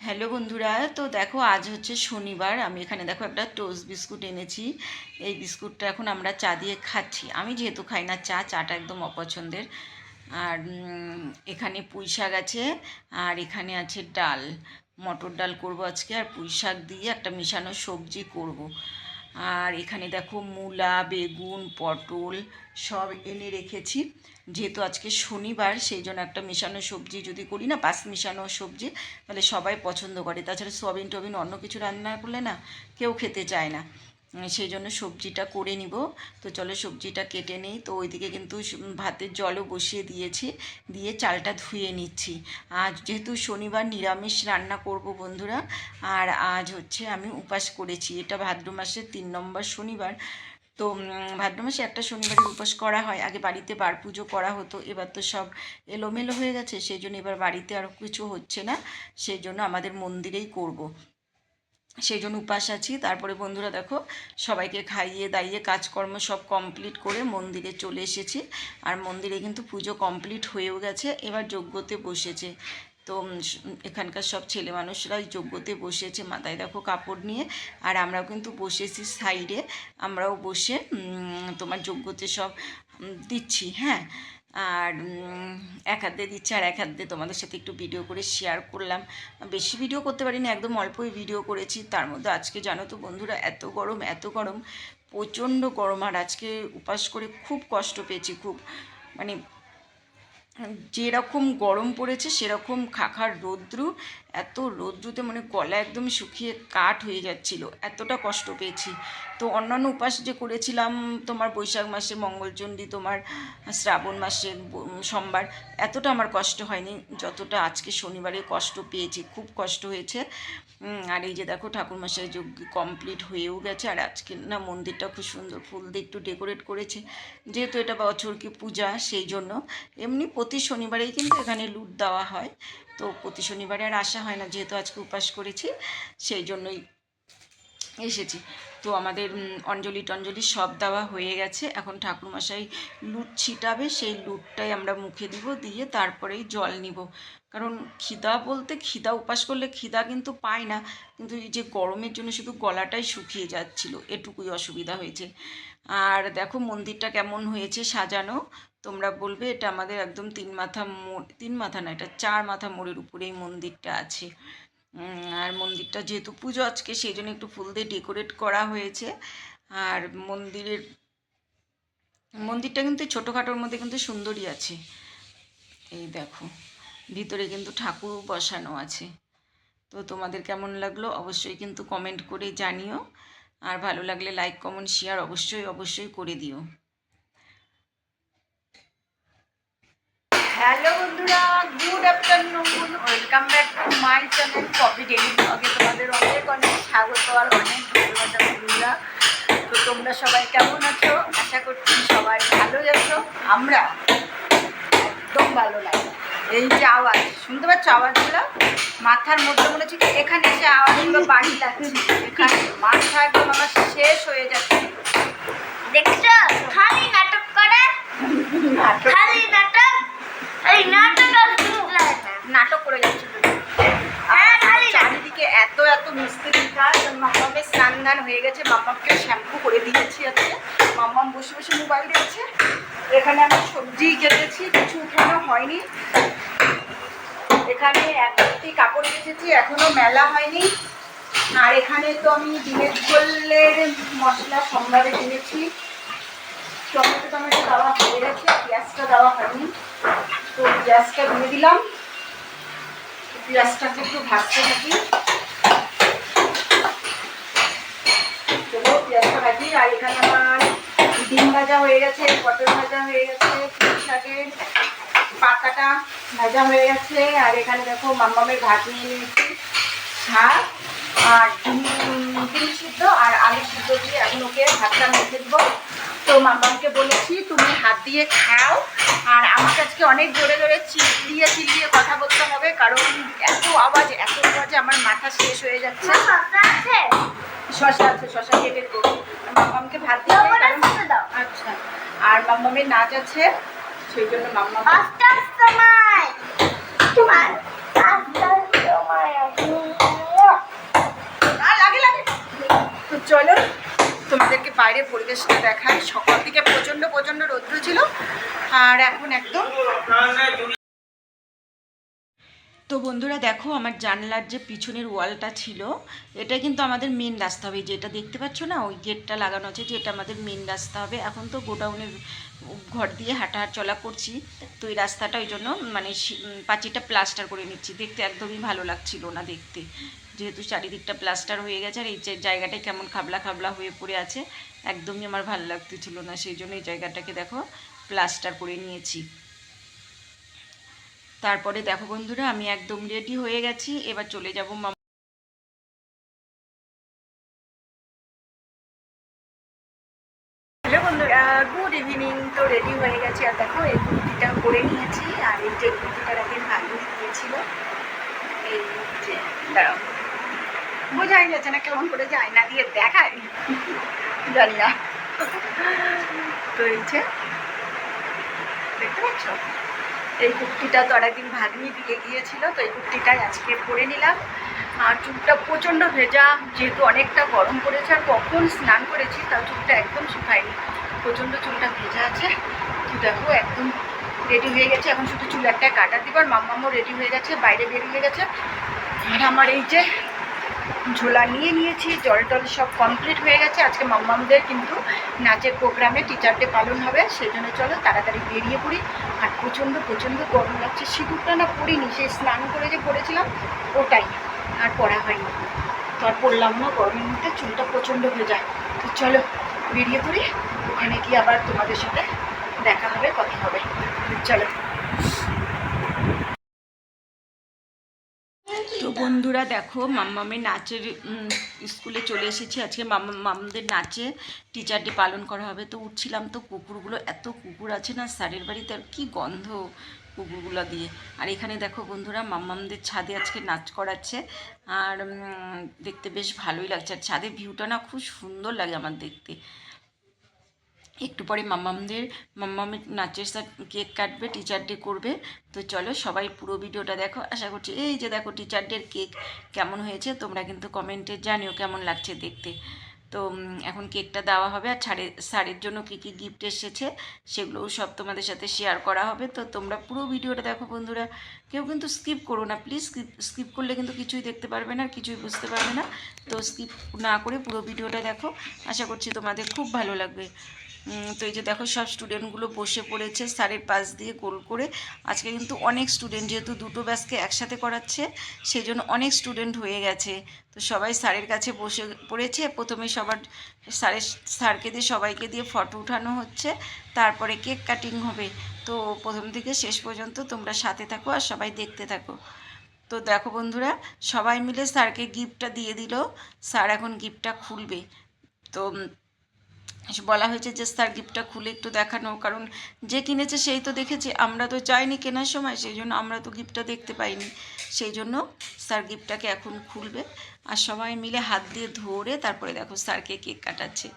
Hello বন্ধুরা, তো দেখো আজ হচ্ছে শনিবার, আমি এখানে দেখো একটা টোস্ট বিস্কুট এনেছি। এই বিস্কুটটা এখন আমরা চা দিয়ে খাচ্ছি। আমি যেহেতু খাই না চা, চাটা একদম অপছন্দের। আর এখানে পুঁই শাক আছে, আর এখানে আছে ডাল। মটর ডাল করব আজকে, আর পুঁই শাক দিয়ে একটা মিশানো সবজি করব। আর এখানে দেখো মূলা, বেগুন, পটল সব এনে রেখেছি। যেহেতু আজকে শনিবার, সেই জন্য একটা মেশানো সবজি যদি করি না, পাঁচ মেশানো সবজি, তাহলে সবাই পছন্দ করে। তাছাড়া সোয়াবিন টোবিন অন্য কিছু রান্না করলে না, কেউ খেতে চায় না। সেই জন্য সবজিটা করে নিব। তো চলো সবজিটা কেটে নিই। তো ওইদিকে কিন্তু ভাতের জলও বসিয়ে দিয়েছি। দিয়ে চালটা ধুয়ে নিচ্ছি। আজ যেহেতু শনিবার নিরামিষ রান্না করব বন্ধুরা, আর আজ হচ্ছে আমি উপাস করেছি। এটা ভাদ্র মাসের তিন নম্বর শনিবার। তো ভাদ্র মাসে একটা শনিবারের উপাস করা হয়। আগে বাড়িতে বার পুজো করা হতো। এবার তো সব এলোমেলো হয়ে গেছে। সেই জন্য এবার বাড়িতে আর কিছু হচ্ছে না। সেই জন্য আমাদের মন্দিরেই করব। সেই জন্য উপাস আছি। তারপরে বন্ধুরা দেখো, সবাইকে খাইয়ে দাইয়ে কাজকর্ম সব কমপ্লিট করে মন্দিরে চলে এসেছি। আর মন্দিরে কিন্তু পুজো কমপ্লিট হয়েও গেছে, এবার যজ্ঞতে বসেছে। তো এখানকার সব ছেলে মানুষরাই যজ্ঞতে বসেছে, মাথায় দেখো কাপড় নিয়ে। আর আমরাও কিন্তু বসেছি সাইডে, আমরাও বসে তোমার যজ্ঞতে সব দিচ্ছি হ্যাঁ। আর এক হাত দিয়ে দিচ্ছে আর এক হাত দিয়ে তোমাদের সাথে একটু ভিডিও করে শেয়ার করলাম। বেশি ভিডিও করতে পারিনি, একদম অল্পই ভিডিও করেছি। তার মধ্যে আজকে জানো তো বন্ধুরা, এত গরম এত গরম, প্রচণ্ড গরম। আর আজকে উপাস করে খুব কষ্ট পেয়েছি, খুব মানে যেরকম গরম পড়েছে, সেরকম খাখার রৌদ্রু, এত রৌদ্রুতে মানে গলা একদম শুকিয়ে কাঠ হয়ে যাচ্ছিল, এতটা কষ্ট পেয়েছি। তো অন্যান্য উপাস যে করেছিলাম, তোমার বৈশাখ মাসে, মঙ্গলচণ্ডী, তোমার শ্রাবণ মাসে, সোমবার, এতটা আমার কষ্ট হয়নি, যতটা আজকে শনিবারে কষ্ট পেয়েছি, খুব কষ্ট হয়েছে। আর এই যে দেখো ঠাকুর ঠাকুরমশাই যজ্ঞ কমপ্লিট হয়েও গেছে, আর আজকে না মন্দিরটা খুব সুন্দর, ফুল দিয়ে একটু ডেকোরেট করেছে, যেহেতু এটা বছর কি পূজা, সেই জন্য। এমনি প্রতি শনিবারেই কিন্তু এখানে লুট দেওয়া হয়। তো প্রতি শনিবারে আর আসা হয় না, যেহেতু আজকে উপাস করেছি, সেই জন্যই এসেছি। তো আমাদের অঞ্জলি টঞ্জলি সব দেওয়া হয়ে গেছে। এখন ঠাকুরমশাই লুট ছিটাবে, সেই লুটটাই আমরা মুখে দিব, দিয়ে তারপরেই জল নিব। কারণ খিদা বলতে, খিদা উপাস করলে খিদা কিন্তু পায় না, কিন্তু এই যে গরমের জন্য শুধু গলাটাই শুকিয়ে যাচ্ছিল, এটুকুই অসুবিধা হয়েছে। আর দেখো মন্দিরটা কেমন হয়েছে সাজানো তোমরা বলবে এটা আমাদের একদম তিন মাথা মোড়, তিন মাথা না, এটা চার মাথা মোড়ের উপরেই মন্দিরটা আছে। আর মন্দিরটা যেহেতু পুজো আজকে, সেই জন্য একটু ফুল দিয়ে ডেকোরেট করা হয়েছে। আর মন্দিরের, মন্দিরটা কিন্তু ছোটোখাটোর মধ্যে কিন্তু সুন্দরই আছে। এই দেখো, ভিতরে কিন্তু ঠাকুর বসানো আছে। তো তোমাদের কেমন লাগল অবশ্যই কিন্তু কমেন্ট করে জানিও। আর ভালো লাগলে লাইক, কমেন্ট শেয়ার অবশ্যই অবশ্যই করে দিও। হ্যালো বন্ধুরা good afternoon welcome back to my channel copy daily ব্লগে তোমাদের অনেক অনেক স্বাগত আর অনেক ভালোবাসা বন্ধুরা। তো তোমরা সবাই কেমন আছো? আশা করছি সবাই ভালো আছো। আমরা একদম ভালো লাগে এই যে আওয়াজ শুনতে পাচ্ছ আওয়াজগুলো? মাথার মধ্যে মনে হচ্ছে এখানে এসে আওয়াজগুলো বাড়ি লাগছে এখানে মাথা একদম আমার শেষ হয়ে যাচ্ছে। দেখছ? খালি নাটক করে খালি নাটক এই নাটক আর নাটক করে যাচ্ছে। তুমি। হ্যাঁ। চারিদিকে এত এত মিস্ত্রি কাজ মামামের স্নান ধান হয়ে গেছে মামামকে শ্যাম্পু করে দিয়েছি আজকে। মামাম বসে বসে মোবাইল দেখছে। এখানে আমি সবজি কেটেছি কিছু উঠানো হয়নি। এখানে একটি কাপড় কেটেছি এখনও মেলা হয়নি। আর এখানে তো আমি ডিমের ঝোলের মশলা সোমবারে কিনেছি। টমেটো টমেটো দেওয়া হয়ে গেছে পেঁয়াজটা দেওয়া হয়নি। তো পেঁয়াজটা দিয়ে দিলাম। পেঁয়াজটাকে একটু ভাজতে থাকি। আর এখানে আমার ডিম ভাজা হয়ে গেছে, পটল ভাজা হয়ে গেছে, পুঁই শাকের পাতাটা ভাজা হয়ে গেছে। আর এখানে দেখো মাম্মামের ভাত নিয়ে নিয়েছি। শাক আর ডিম ডিম সিদ্ধ আর আলু সিদ্ধ দিয়ে এখন ওকে ভাতটা মেখে দেবো। তো মাম্মামকে বলেছি তুমি হাত দিয়ে খাও। আর আমাকে আজকে অনেক জোরে জোরে চিল্লিয়ে চিল্লিয়ে কথা বলতে হবে কারণ এত আওয়াজ এত আওয়াজে আমার মাথা শেষ হয়ে যাচ্ছে। শশা আছে? শশা কেটে দেবো মাম্মামকে ভাত দিয়ে আচ্ছা। আর মাম্মামের নাচ আছে সেই জন্য মাম্মা তোমার পাঁচটার তোমাদেরকে বাইরের পরিবেশটা দেখায় সকাল থেকে প্রচণ্ড প্রচণ্ড রৌদ্র ছিল, আর এখন একদম তো বন্ধুরা দেখো, আমার জানলার যে পিছনের ওয়ালটা ছিল, এটা কিন্তু আমাদের মেন রাস্তা হবে। যেটা দেখতে পাচ্ছ না, ওই গেটটা লাগানো আছে, যেটা আমাদের মেন রাস্তা হবে। এখন তো গোডাউনের ঘর দিয়ে হাঁটা চলা করছি, তো এই রাস্তাটা ওই জন্য মানে পাঁচিরটা প্লাস্টার করে নিচ্ছি। দেখতে একদমই ভালো লাগছিল না দেখতে। যেহেতু চারিদিকটা প্লাস্টার হয়ে গেছে আর এই যে জায়গাটায় কেমন খাবলা খাবলা হয়ে পড়ে আছে, একদমই আমার ভালো লাগতেছিল না, সেই জন্য এই জায়গাটাকে দেখো প্লাস্টার করে নিয়েছি। তারপরে দেখো বন্ধুরা, আমি একদম রেডি হয়ে গেছি, এবার চলে যাব হ্যালো বন্ধুরা গুড ইভিনিং তো রেডি হয়ে গেছে। আর দেখো, এই কুর্তিটা পরে নিয়েছি, আর এই যে কুর্তিটার ভালো দিয়েছিল এই দাঁড়াও। বোঝাই যাচ্ছে না, কেমন করে যায় না দিয়ে দেখায়। জানি না। তো এই যে, দেখতে পাচ্ছ? এই কুর্তিটা তো আরেকদিন ভাগ্নি দিয়ে গিয়েছিল, তো এই কুর্তিটাই আজকে পরে নিলাম। আর চুলটা প্রচণ্ড ভেজা, যেহেতু অনেকটা গরম পড়েছে, আর কখন স্নান করেছি, তার চুলটা একদম শুকায়নি। প্রচণ্ড চুলটা ভেজা আছে। তো দেখো, একদম রেডি হয়ে গেছে। এখন শুধু চুল একটা কাটা দিবার মাম্মামও রেডি হয়ে গেছে, বাইরে বেরিয়ে গেছে। আর আমার এই যে ঝোলা নিয়ে নিয়েছি, জল টল সব কমপ্লিট হয়ে গেছে। আজকে মাম্মামদের কিন্তু নাচের প্রোগ্রামে টিচার ডে পালন হবে সেই জন্য চলো তাড়াতাড়ি বেরিয়ে পড়ি। আর প্রচণ্ড প্রচণ্ড গরম লাগছে। সিঁদুরটা না পরিনি সেই স্নান করে যে পড়েছিলাম, ওটাই আর পড়া হয়নি। তো আর পরলাম না, গরমের মধ্যে চুলটা প্রচণ্ড ভেজা। তো চলো বেরিয়ে পড়ি, ওখানে গিয়ে আবার তোমাদের সাথে দেখা হবে, কথা হবে। চলো। বন্ধুরা দেখো মাম্মা মাম্মামের নাচের স্কুলে চলে এসেছি। আজকে মাম্মা মামদের নাচে টিচার ডে পালন করা হবে। তো উঠছিলাম তো কুকুরগুলো, এত কুকুর আছে না, স্যারের বাড়িতে আর কী গন্ধ কুকুরগুলো দিয়ে। আর এখানে দেখো বন্ধুরা, মাম্মামদের ছাদে আজকে নাচ করাচ্ছে। আর দেখতে বেশ ভালোই লাগছে। আর ছাদের ভিউটা না খুব সুন্দর লাগে আমার দেখতে। একটু পরে মাম্মামদের মাম্মামের নাচের সাথে কেক কাটবে টিচার ডে করবে। তো চলো সবাই পুরো ভিডিওটা দেখো। আশা করছি এই যে দেখো টিচার ডের কেক কেমন হয়েছে, তোমরা কিন্তু কমেন্টে জানিও কেমন লাগছে দেখতে। তো এখন কেকটা দেওয়া হবে আর ছাড়ের স্যারের জন্য কী কী গিফট এসেছে সেগুলোও সব তোমাদের সাথে শেয়ার করা হবে। তো তোমরা পুরো ভিডিওটা দেখো বন্ধুরা। কেউ কিন্তু স্কিপ করো না প্লিজ স্কিপ স্কিপ করলে কিন্তু কিছুই দেখতে পারবে না, কিছুই বুঝতে পারবে না। তো স্কিপ না করে পুরো ভিডিওটা দেখো। আশা করছি তোমাদের খুব ভালো লাগবে। তো এই যে দেখো, সব স্টুডেন্টগুলো বসে পড়েছে, স্যারের পাশ দিয়ে গোল করে। আজকে কিন্তু অনেক স্টুডেন্ট যেহেতু দুটো ব্যাচকে একসাথে করাচ্ছে সেই জন্য অনেক স্টুডেন্ট হয়ে গেছে। তো সবাই স্যারের কাছে বসে পড়েছে। প্রথমে সবার স্যারের, স্যারকে দিয়ে, সবাইকে দিয়ে ফটো উঠানো হচ্ছে। তারপরে কেক কাটিং হবে। তো প্রথম থেকে শেষ পর্যন্ত তোমরা সাথে থাকো আর সবাই দেখতে থাকো। তো দেখো বন্ধুরা, সবাই মিলে স্যারকে গিফটটা দিয়ে দিল। স্যার এখন গিফটটা খুলবে। তো বলা হয়েছে যে, স্যার, গিফটটা খুলে একটু দেখানো। কারণ যে কিনেছে সেই তো দেখেছে। আমরা তো চাইনি কেনার সময়, সেই জন্য আমরা তো গিফটটা দেখতে পাইনি। সেই জন্য স্যার গিফটটাকে এখন খুলবে। আর সবাই মিলে হাত দিয়ে ধরে তারপরে দেখো স্যারকে কেক কাটাচ্ছে।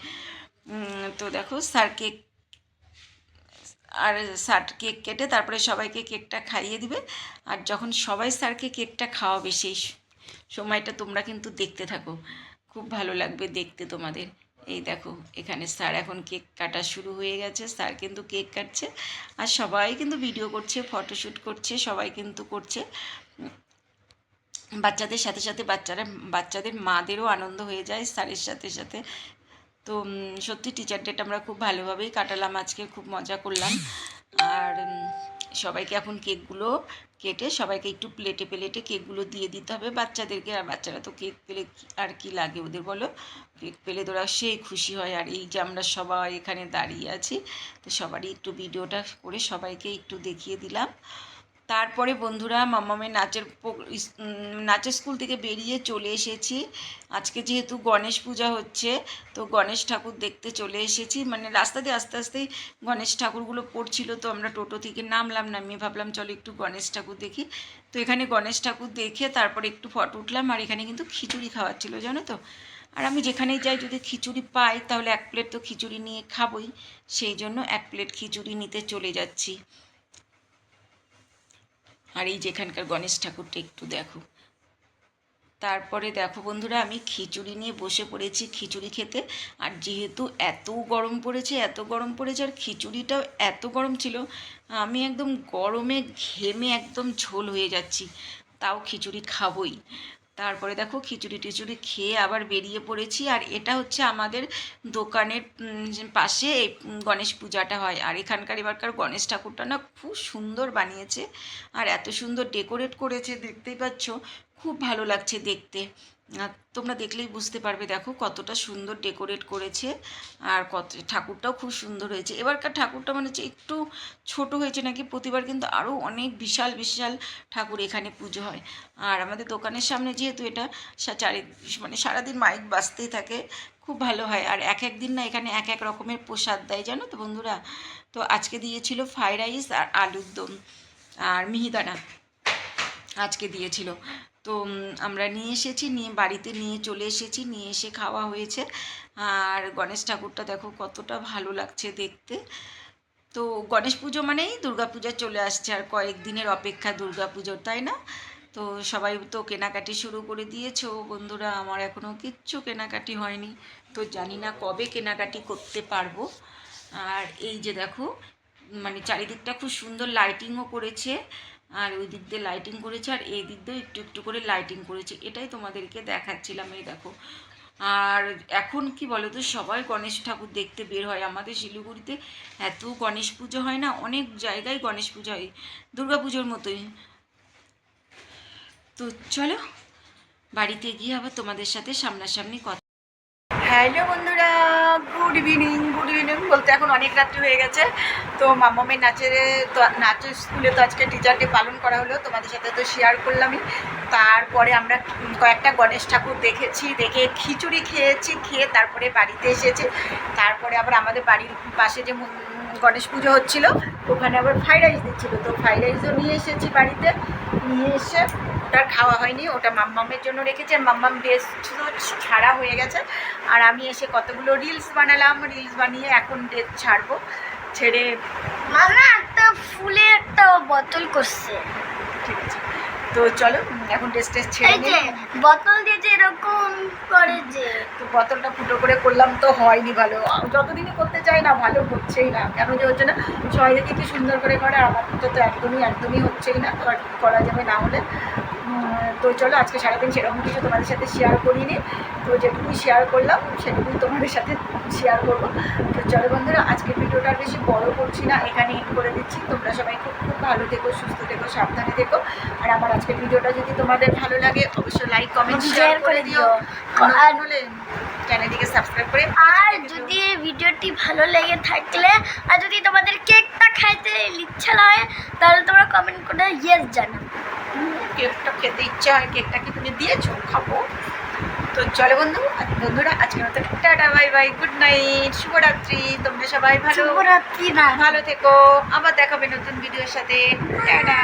তো দেখো স্যার কেক, আর স্যার কেক কেটে তারপরে সবাইকে কেকটা খাইয়ে দিবে। আর যখন সবাই স্যারকে কেকটা খাওয়াবে, সেই সময়টা তোমরা কিন্তু দেখতে থাকো। খুব ভালো লাগবে দেখতে তোমাদের। এই দেখো, এখানে স্যার এখন কেক কাটা শুরু হয়ে গেছে, স্যার কিন্তু কেক কাটছে। আর সবাই কিন্তু ভিডিও করছে ফটোশ্যুট করছে, সবাই কিন্তু করছে। বাচ্চাদের সাথে সাথে বাচ্চারা, বাচ্চাদের মাদেরও আনন্দ হয়ে যায় স্যারের সাথে সাথে। তো সত্যি টিচার ডেটা আমরা খুব ভালোভাবেই কাটালাম, আজকে খুব মজা করলাম। আর সবাইকে এখন কেকগুলো কেটে সবাইকে একটু প্লেটে প্লেটে কেকগুলো দিয়ে দিতে হবে বাচ্চাদেরকে। আর বাচ্চারা তো কেক পেলে আর কি লাগে ওদের বলো? কেক পেলে তো ওরা সেই খুশি হয়। আর এই যে আমরা সবাই এখানে দাঁড়িয়ে আছি, তো সবারই একটু ভিডিওটা করে সবাইকে একটু দেখিয়ে দিলাম। তারপরে বন্ধুরা মাম্মামের নাচের নাচের স্কুল থেকে বেরিয়ে চলে এসেছি। আজকে যেহেতু গণেশ পূজা হচ্ছে, তো গণেশ ঠাকুর দেখতে চলে এসেছি। মানে রাস্তা দিয়ে আস্তে আস্তেই গণেশ ঠাকুরগুলো পড়ছিল, তো আমরা টোটো থেকে নামলাম, নামিয়ে ভাবলাম, চলো একটু গণেশ ঠাকুর দেখি। তো এখানে গণেশ ঠাকুর দেখে তারপরে একটু ফটো উঠলাম, আর এখানে কিন্তু খিচুড়ি খাওয়াচ্ছিল জানো তো? আর আমি যেখানেই যাই, যদি খিচুড়ি পাই, তাহলে এক প্লেট তো খিচুড়ি নিয়ে খাবই। সেই জন্য এক প্লেট খিচুড়ি নিতে চলে যাচ্ছি। আর এই যেখানকার গণেশ ঠাকুরটা একটু দেখো। তারপরে দেখো বন্ধুরা, আমি খিচুড়ি নিয়ে বসে পড়েছি খিচুড়ি খেতে। আর যেহেতু এত গরম পড়েছে, এত গরম পড়েছে, আর খিচুড়িটাও এত গরম ছিল, আমি একদম গরমে ঘেমে একদম ঝোল হয়ে যাচ্ছি। তাও খিচুড়ি খাবই। তারপরে দেখো খিচুড়ি টিচুড়ি খেয়ে আবার বেরিয়ে পড়েছি, আর এটা হচ্ছে আমাদের দোকানের পাশে এই গণেশ পূজাটা হয়। আর এখানকার এবারকার গণেশ ঠাকুরটা না খুব সুন্দর বানিয়েছে, আর এত সুন্দর ডেকোরেট করেছে, দেখতেই পাচ্ছ, খুব ভালো লাগছে দেখতে। তোমরা দেখলেই বুঝতে পারবে, দেখো কতটা সুন্দর ডেকোরেট করেছে আর কত, ঠাকুরটাও খুব সুন্দর হয়েছে। এবারকার ঠাকুরটা মানে হচ্ছে একটু ছোট হয়েছে নাকি, প্রতিবার কিন্তু আরও অনেক বিশাল বিশাল ঠাকুর এখানে পুজো হয়। আর আমাদের দোকানের সামনে যেহেতু এটা চারি মানে সারাদিন মাইক বাজতেই থাকে, খুব ভালো হয়। আর এক এক দিন না এখানে এক এক রকমের প্রসাদ দেয়, জানো তো বন্ধুরা? তো আজকে দিয়েছিল ফ্রাইড রাইস আর আলুর দম আর মিহিদানা আজকে দিয়েছিল। তো আমরা নিয়ে এসেছি, নিয়ে বাড়িতে নিয়ে চলে এসেছি, নিয়ে এসে খাওয়া হয়েছে। আর গণেশ ঠাকুরটা দেখো কতটা ভালো লাগছে দেখতে। তো, গণেশ পুজো মানেই দুর্গা পূজা চলে আসছে, আর কয়েক দিনের অপেক্ষা দুর্গা পুজোর তাই না? তো, সবাই তো কেনাকাটি শুরু করে দিয়েছ, বন্ধুরা, আমার এখনও কিচ্ছু কেনাকাটি হয়নি। তো, জানি না কবে কেনাকাটি করতে পারব। আর এই যে দেখো মানে চারিদিকটা খুব সুন্দর লাইটিংও করেছে, আর ওই দিক দিয়ে লাইটিং করেছে, আর এই দিক দিয়েও একটু একটু করে লাইটিং করেছে। এটাই তোমাদেরকে দেখাচ্ছিলাম এই দেখো। আর এখন কি বলো তো সবাই গণেশ ঠাকুর দেখতে বের হয়। আমাদের শিলিগুড়িতে এত গণেশ পুজো হয় না, অনেক জায়গায় গণেশ পুজো হয়, দুর্গা পুজোর মতোই। তো চলো, বাড়িতে গিয়ে আবার তোমাদের সাথে সামনাসামনি কথা হ্যালো বন্ধুরা গুড ইভিনিং গুড ইভিনিং বলতে এখন অনেক রাত্রি হয়ে গেছে। তো মামামের নাচের, তো নাচের স্কুলে তো আজকে টিচার ডে পালন করা হলো, তোমাদের সাথে তো শেয়ার করলামই। তারপরে আমরা কয়েকটা গণেশ ঠাকুর দেখেছি, দেখে খিচুড়ি খেয়েছি, খেয়ে তারপরে বাড়িতে এসেছি। তারপরে আবার আমাদের বাড়ির পাশে যে গণেশ পুজো হচ্ছিল, ওখানে আবার ফ্রাইড রাইস দিচ্ছিল। তো ফ্রাইড রাইসও নিয়ে এসেছি বাড়িতে। নিয়ে এসে ওটা খাওয়া হয়নি, ওটা মাম্মামের জন্য রেখেছি মাম্মাম ড্রেস ছাড়া হয়ে গেছে। আর আমি এসে কতগুলো রিলস বানালাম রিলস বানিয়ে এখন ডেট ছাড়বো, ছেড়ে মামা, একটা ফুলের একটা বোতল করছে। তো চলো এখন টেস্ট টেস্ট ছেড়ে দিই নিই। বোতল দিয়ে যে এরকম করে যে। তো বোতলটা ফুটো করে করলাম তো হয়নি ভালো। যতদিনই করতে চাই না ভালো হচ্ছেই না। কেন যে হচ্ছে না সবাই দেখি কি সুন্দর করে করে আমার তো একদমই একদমই হচ্ছেই না। করা যাবে না হলে। তো চলো আজকে সারাদিন সেরকম কিছু তোমাদের সাথে শেয়ার করিনি। তো যেটুকুই শেয়ার করলাম সেটুকুই তোমাদের সাথে শেয়ার করব। তো চলো বন্ধুরা আজকে ভিডিওটা আর বেশি বড় করছি না এখানে এড করে দিচ্ছি। তোমরা সবাই খুব খুব ভালো থেকো সুস্থ থেকো সাবধানে থেকো। আর আমার আজকের ভিডিওটা যদি তোমাদের ভালো লাগে অবশ্যই লাইক কমেন্ট শেয়ার করে দিও। আর চ্যানেলটিকে সাবস্ক্রাইব করে আর যদি ভিডিওটি ভালো লেগে থাকলে আর যদি তোমাদের কেকটা খাইতে ইচ্ছা হয় তাহলে তোমরা কমেন্ট করে ইয়েস জানাও কেকটা খেতে ইচ্ছা হয় কেকটা কি তুমি দিয়েছ? খাব। তো চলো বন্ধু বন্ধুরা আজকে মতো tata bye bye good night শুভরাত্রি তোমরা সবাই ভালো। শুভরাত্রি না ভালো থেকো আবার দেখাবে নতুন ভিডিওর সাথে। টাটা।